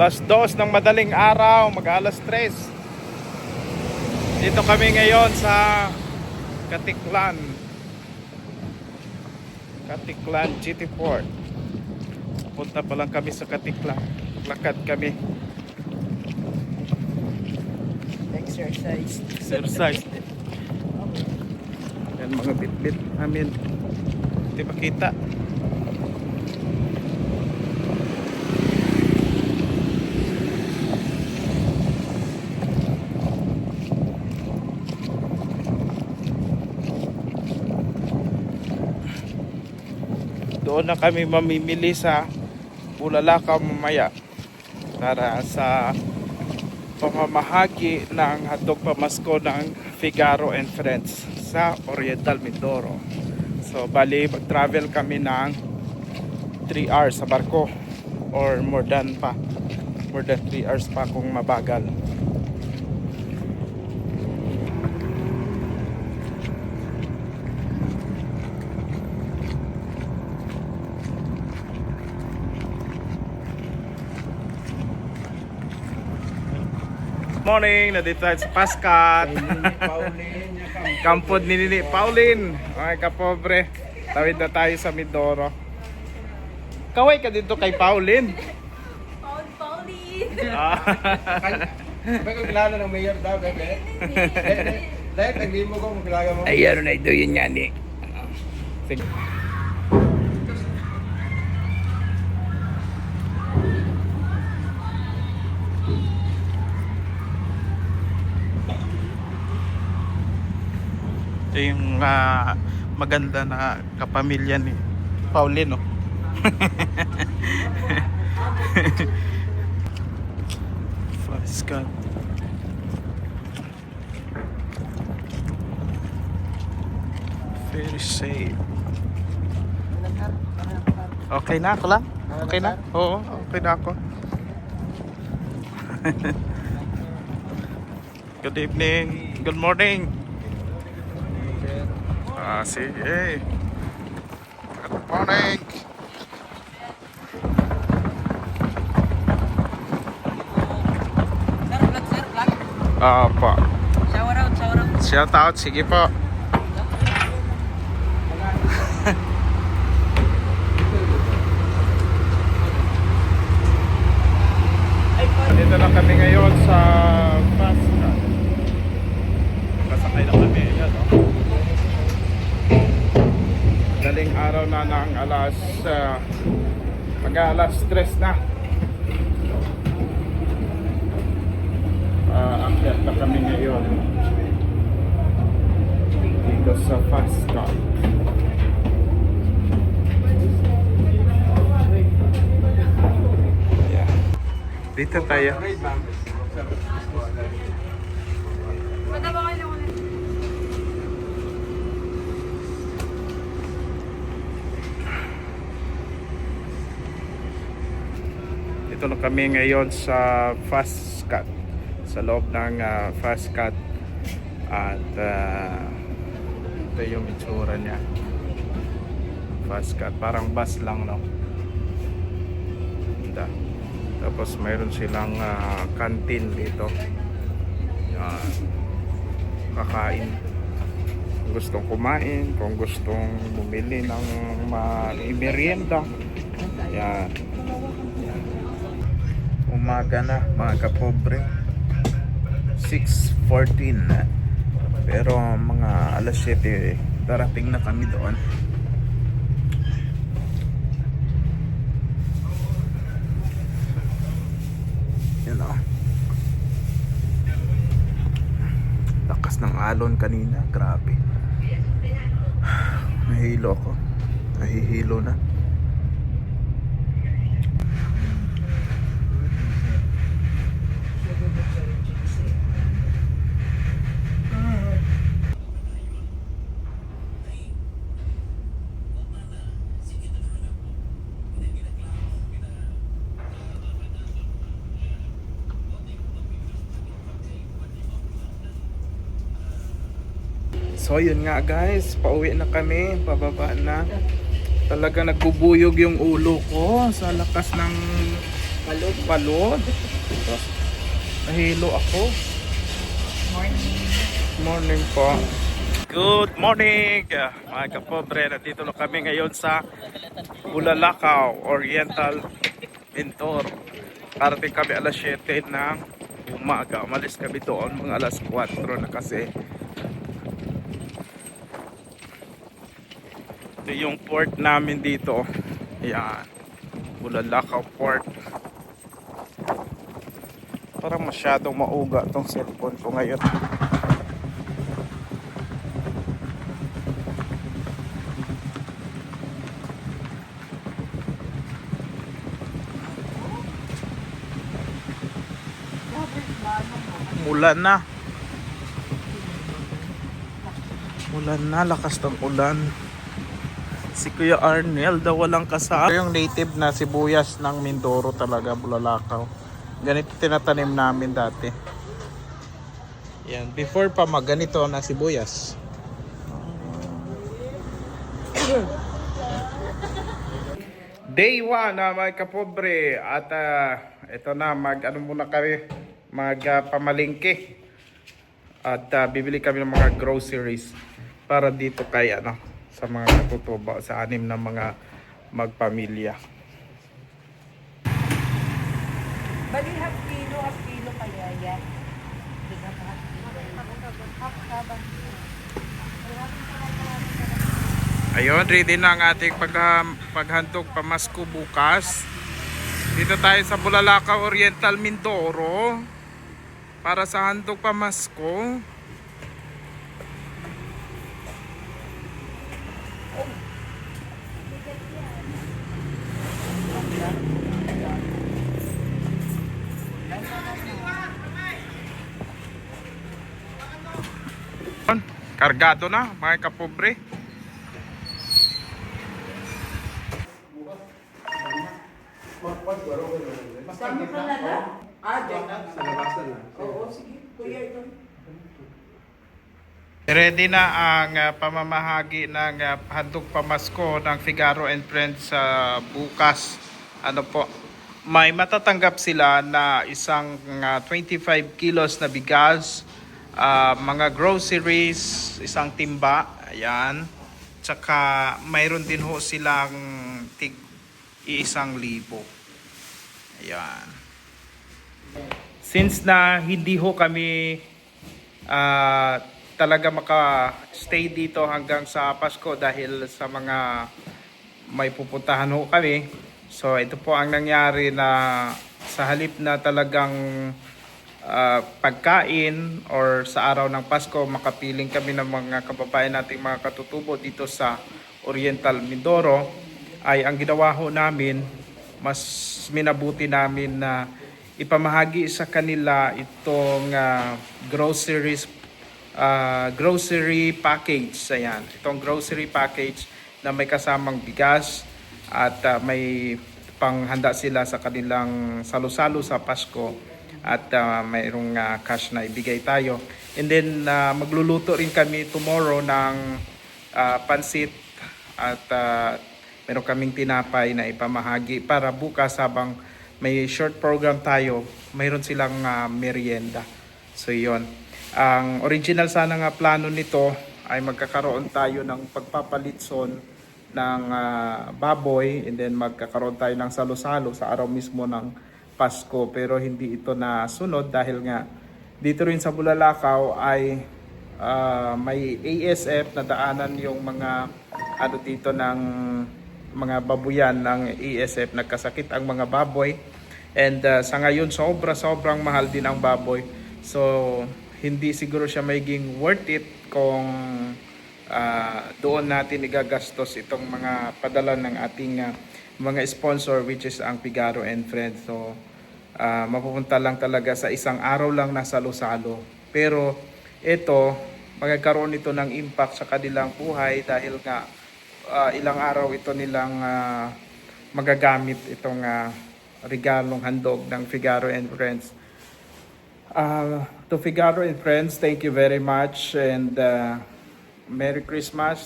Alas 2 ng madaling araw, mag alas 3. Dito kami ngayon sa Katiklan. Katiklan City Port. Punta pa lang kami sa Katiklan. Lakad kami. Exercise. Exercise. Yan mga bit-bit namin. Hindi makita. Doon na kami mamimili sa Bulalakaw mamaya para sa pamamahagi ng hatog pamasko ng Figaro and Friends sa Oriental Mindoro. So bali mag-travel kami ng 3 hours sa barko or more than pa. More than 3 hours pa kung mabagal. Morning, nandito tayo sa Pascat. Kampod ni Nini Pauline. Ay, kapobre. Tawid na tayo sa Mindoro. Kaway ka dito kay Pauline. Paul Pauline! Ah, Ba ko kilala ng mayor daw, bebe? Dahil naglimo ko kung kilala mo. Ay, ano na ito yun yan eh. sige. Yung ah, maganda na kapamilya ni Pauline, no? Fascat. Very safe. Okay na ako lang? Okay na? Oo, okay na ako. Good evening. Good morning. Ah, sige. Good morning. Sir, vlog, sir, vlog. Ah, po. Shower out, shower out. Shout out, sige po. Dito na kami ngayon sa Pasca. Kasakay na kami. Yan, oh. Daling araw na ng alas uh, mag alas 3 na. Uh, akyat na kami ngayon dito sa fast car. Yeah. Dito tayo. Dito na kami ngayon sa fast cut. Sa loob ng ah, fast cut. At ah, ito yung itsura niya. Fast cut. Parang bus lang, no? Ganda. Tapos mayroon silang ah, canteen dito. Yan. Kakain. Kung gustong kumain, kung gustong bumili ng ma merienda. Yan. Umaga na mga kapobre 6.14 na. Pero mga alas 7 Darating na kami doon. Yun o Lakas ng alon kanina Grabe. Nahilo ako. Nahihilo na So yun nga guys, pauwi na kami, pababa na. Talaga nagbubuyog yung ulo ko sa lakas ng Balot. Balod. Nahilo ako. Morning. Morning po. Good morning, mga kapobre. Nandito na kami ngayon sa Bulalakaw, Oriental Mindoro. Parating kami alas 7 ng umaga. Umalis kami doon mga alas 4 na kasi. Ito yung port namin dito. Yan. Bulalakaw Port. Parang masyadong mauga tong cellphone ko ngayon. Ulan na. Ulan na, lakas ng ulan. Si Kuya Arnel daw walang kasama. Ito yung native na sibuyas ng Mindoro talaga, Bulalakaw. Ganito tinatanim namin dati. Yan, before pa magganito na sibuyas. Day 1 na mga kapobre at ah, ito na mag ano muna kami mag ah, pamalingke at ah, bibili kami ng mga groceries para dito kay ano sa mga katutubo sa anim na mga magpamilya. Bali half kilo, half kilo kaya yan. Bigat half. Ayun, ready na ang ating pag, paghandog pamasko bukas. Dito tayo sa Bulalakaw Oriental Mindoro para sa handog pamasko. Kargado na mga kapobre. Kami na? Ah, dyan. Sa labasan na. Oo, sige. Kuya, ito. Ready na ang uh, pamamahagi ng uh, handog pamasko ng Figaro and Friends sa bukas. Ano po? May matatanggap sila na isang uh, 25 kilos na bigas, uh, mga groceries, isang timba, ayan. Tsaka mayroon din ho silang tig iisang libo. Ayan. Since na hindi ho kami ah, talaga maka-stay dito hanggang sa Pasko dahil sa mga may pupuntahan ho kami. So ito po ang nangyari na sa halip na talagang ah, pagkain or sa araw ng Pasko makapiling kami ng mga kababayan nating mga katutubo dito sa Oriental Mindoro. Ay ang ginawa ho namin mas minabuti namin na ipamahagi sa kanila itong ah, groceries ah, grocery package. Ayan itong grocery package na may kasamang bigas at ah, may panghanda sila sa kanilang salo-salo sa Pasko at ah, mayroong ah, cash na ibigay tayo and then ah, magluluto rin kami tomorrow ng ah, pansit at ah, meron kaming tinapay na ipamahagi para bukas habang may short program tayo, mayroon silang ah, merienda. So yon. Ang original sana nga plano nito ay magkakaroon tayo ng pagpapalitson ng ah, baboy and then magkakaroon tayo ng salo-salo sa araw mismo ng Pasko pero hindi ito nasunod dahil nga dito rin sa Bulalakaw ay ah, may ASF na daanan yung mga ano dito ng mga babuyan ng ASF nagkasakit ang mga baboy. And uh, sa ngayon sobra sobrang mahal din ang baboy. So hindi siguro siya magiging worth it kung uh, doon natin igagastos itong mga padala ng ating uh, mga sponsor which is ang Pigaro and Friends so uh, mapupunta lang talaga sa isang araw lang na salo-salo pero ito magkakaroon ito ng impact sa kanilang buhay dahil nga ah, ilang araw ito nilang ah, magagamit itong ah, regalong handog ng Figaro and Friends. Uh, to Figaro and Friends, thank you very much and uh, Merry Christmas.